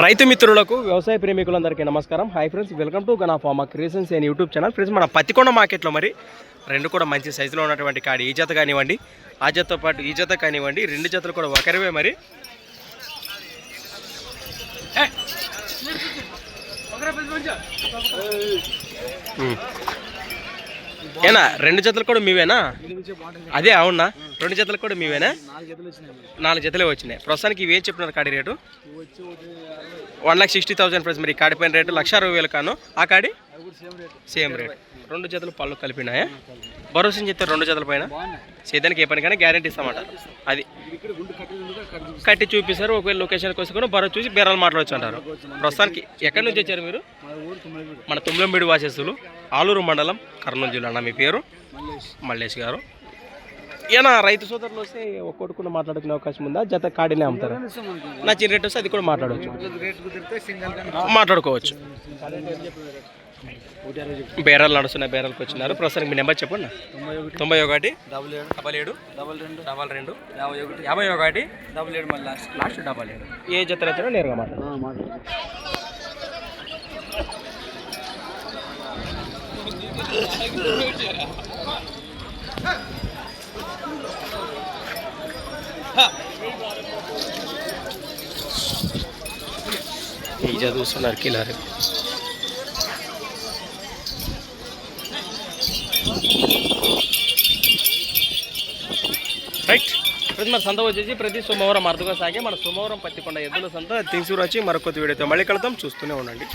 రైతు మిత్రులకు వ్యవసాయ ప్రేమికులందరికీ నమస్కారం. Hi friends welcome to Gana farmer creations and YouTube channel friends మన పత్తికొండ మార్కెట్లో మరి రెండు కూడా మంచి సైజులో ఉన్నటువంటి కాడి ఈ జత కానివ్వండి ఆ జతతో పాటు ఈ జత కానివ్వండి రెండు జతలు కూడా ఒకరివే మరి. ఏనా? రెండు జతలు కూడా మీవేనా? అదే అవునా? రెండు జతలు కూడా మీవేనా? నాలుగు జతలే వచ్చినాయి ప్రస్తుతానికి ఇవి ఏం చెప్తున్నారు కాడి rate? One lakh sixty thousand price మరి ఈ కాడి పైన రేటు లక్ష అరవై వేలు కాను. ఆ కాడి? Same rate. రెండు జతలు పళ్ళు కలిపినాయా? భరోసా చెప్తే రెండు జతల పైన? సేదానికి ఏ పని కానీ గ్యారంటీ ఇస్తామాట. అది. కట్టి చూపిస్తారు ఒకవేళ లొకేషన్కి వచ్చి కూడా భరోసా చూసి బేరాలు మాట్లాడచ్చు అంటారు. ప్రస్తుతానికి ఎక్కడి నుంచి వచ్చారు మీరు? మన తుమ్లంబేడి వాసేస్తులు ఆలూరు మండలం కర్నూలు జిల్లా అన్న మీ పేరు? మల్లేష్ గారు. ఏనా రైతు సోదరులు వస్తే ఒక్కొక్కటి కూడా మాట్లాడుకునే అవకాశం ఉందా? జత కాడినే అమ్ముతారు? నా చిన్న రేట్ వస్తే అది కూడా మాట్లాడవచ్చు. మాట్లాడుకోవచ్చు. బేరాలు నడుస్తున్నాయి బేరాలకు వచ్చినారు. ప్రస్తుతానికి మీ నెంబర్ చెప్పండి. తొంభై ఒకటి డబల్ ఏడు డబల్ ఏడు డబల్ రెండు డబల్ రెండు యాభై ఒకటి యాభై ఒకటి డబల్ ఏడు మళ్ళీ లాస్ట్ లాస్ట్ డబల్ ఏడు. ఏ జత వచ్చినా నేరుగా మాట్లాడు. ఈజా చూస్తున్నారు కిలారి రైట్ ప్రతి మన సంత వచ్చేసి ప్రతి సోమవారం అర్థగా సాగే మన సోమవారం పత్తికొండ ఎద్దుల సంత తీసుకురొచ్చి మరొక వీడియోతో మళ్ళీ కలుద్దాం. చూస్తూనే ఉండండి.